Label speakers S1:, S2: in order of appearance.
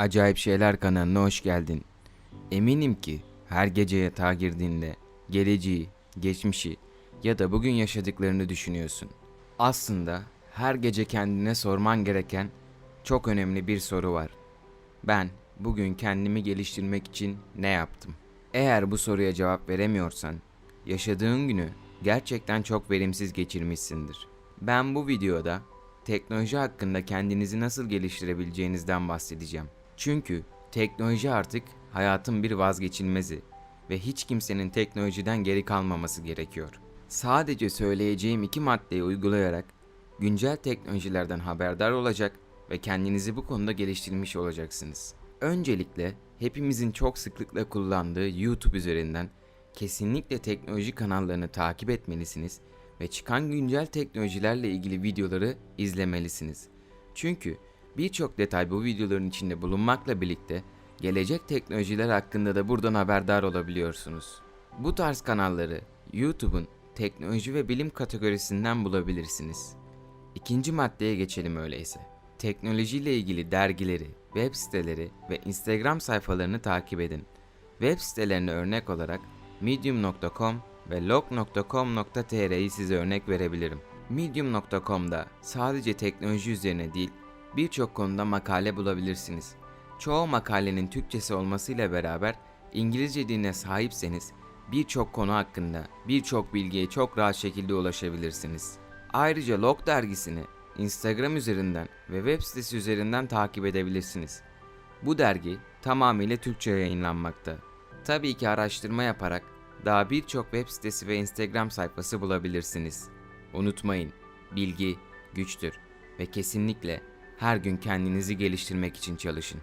S1: Acayip Şeyler kanalına hoş geldin. Eminim ki her gece yatağa girdiğinde geleceği, geçmişi ya da bugün yaşadıklarını düşünüyorsun. Aslında her gece kendine sorman gereken çok önemli bir soru var. Ben bugün kendimi geliştirmek için ne yaptım? Eğer bu soruya cevap veremiyorsan, yaşadığın günü gerçekten çok verimsiz geçirmişsindir. Ben bu videoda teknoloji hakkında kendinizi nasıl geliştirebileceğinizden bahsedeceğim. Çünkü teknoloji artık hayatın bir vazgeçilmezi ve hiç kimsenin teknolojiden geri kalmaması gerekiyor. Sadece söyleyeceğim iki maddeyi uygulayarak güncel teknolojilerden haberdar olacak ve kendinizi bu konuda geliştirmiş olacaksınız. Öncelikle hepimizin çok sıklıkla kullandığı YouTube üzerinden kesinlikle teknoloji kanallarını takip etmelisiniz ve çıkan güncel teknolojilerle ilgili videoları izlemelisiniz. Çünkü birçok detay bu videoların içinde bulunmakla birlikte gelecek teknolojiler hakkında da buradan haberdar olabiliyorsunuz. Bu tarz kanalları YouTube'un teknoloji ve bilim kategorisinden bulabilirsiniz. İkinci maddeye geçelim öyleyse. Teknolojiyle ilgili dergileri, web siteleri ve Instagram sayfalarını takip edin. Web sitelerine örnek olarak medium.com ve log.com.tr'yi size örnek verebilirim. Medium.com'da sadece teknoloji üzerine değil, birçok konuda makale bulabilirsiniz. Çoğu makalenin Türkçesi olmasıyla beraber İngilizce diline sahipseniz birçok konu hakkında birçok bilgiye çok rahat şekilde ulaşabilirsiniz. Ayrıca Log dergisini Instagram üzerinden ve web sitesi üzerinden takip edebilirsiniz. Bu dergi tamamıyla Türkçe yayınlanmakta. Tabii ki araştırma yaparak daha birçok web sitesi ve Instagram sayfası bulabilirsiniz. Unutmayın, bilgi güçtür ve kesinlikle her gün kendinizi geliştirmek için çalışın.